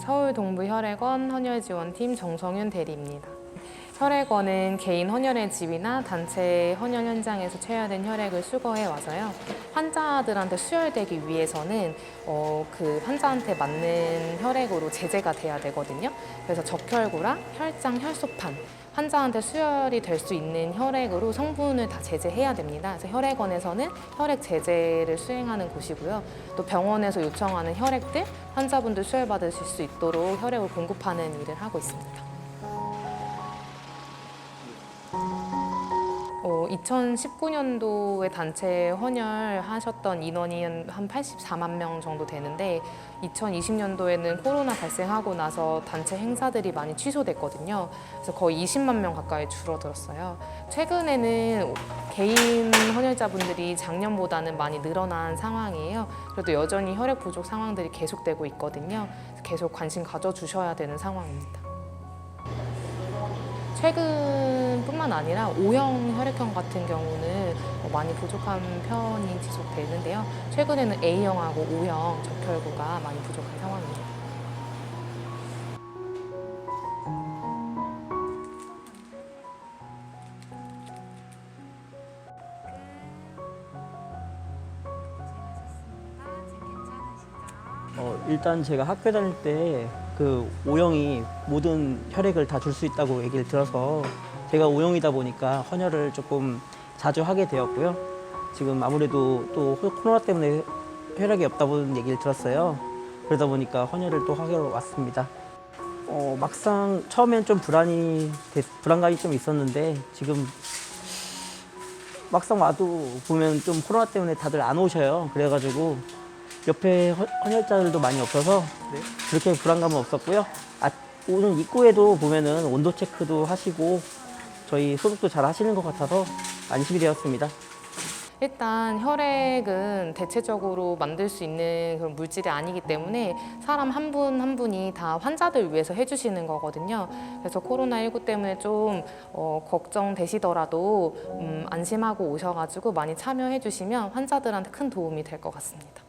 서울 동부혈액원 헌혈지원팀 정성윤 대리입니다. 혈액원은 개인 헌혈의 집이나 단체 헌혈 현장에서 채취된 혈액을 수거해 와서요. 환자들한테 수혈되기 위해서는 어, 그 환자한테 맞는 혈액으로 제재가 돼야 되거든요. 그래서 적혈구랑 혈장, 혈소판 환자한테 수혈이 될 수 있는 혈액으로 성분을 다 제재해야 됩니다. 그래서 혈액원에서는 혈액 제재를 수행하는 곳이고요. 또 병원에서 요청하는 혈액들 환자분들 수혈 받으실 수 있도록 혈액을 공급하는 일을 하고 있습니다. 2019년도에 단체 헌혈하셨던 인원이 한 84만 명 정도 되는데 2020년도에는 코로나 발생하고 나서 단체 행사들이 많이 취소됐거든요. 그래서 거의 20만 명 가까이 줄어들었어요. 최근에는 개인 헌혈자분들이 작년보다는 많이 늘어난 상황이에요. 그래도 여전히 혈액 부족 상황들이 계속되고 있거든요. 계속 관심 가져주셔야 되는 상황입니다. 최근뿐만 아니라 O형 혈액형 같은 경우는 어, 많이 부족한 편이 지속되는데요. 최근에는 A형하고 O형 적혈구가 많이 부족한 상황입니다. 어, 일단 제가 학교 다닐 때 그 O형이 모든 혈액을 다 줄 수 있다고 얘기를 들어서 제가 O형이다 보니까 헌혈을 조금 자주 하게 되었고요. 지금 아무래도 또 코로나 때문에 혈액이 없다는 얘기를 들었어요. 그러다 보니까 헌혈을 또 하러 왔습니다. 어, 막상 처음엔 좀 불안이 됐- 불안감이 좀 있었는데 지금 막상 와도 보면 좀 코로나 때문에 다들 안 오셔요. 그래가지고 옆에 헌- 헌혈자들도 많이 없어서 그렇게 불안감은 없었고요. 아, 오늘 입구에도 보면은 온도 체크도 하시고 저희 소독도 잘 하시는 것 같아서 안심이 되었습니다. 일단 혈액은 대체적으로 만들 수 있는 그런 물질이 아니기 때문에 사람 한 분 한 분이 다 환자들 위해서 해주시는 거거든요. 그래서 코로나19 때문에 좀 어, 걱정되시더라도 음, 안심하고 오셔가지고 많이 참여해 주시면 환자들한테 큰 도움이 될 것 같습니다.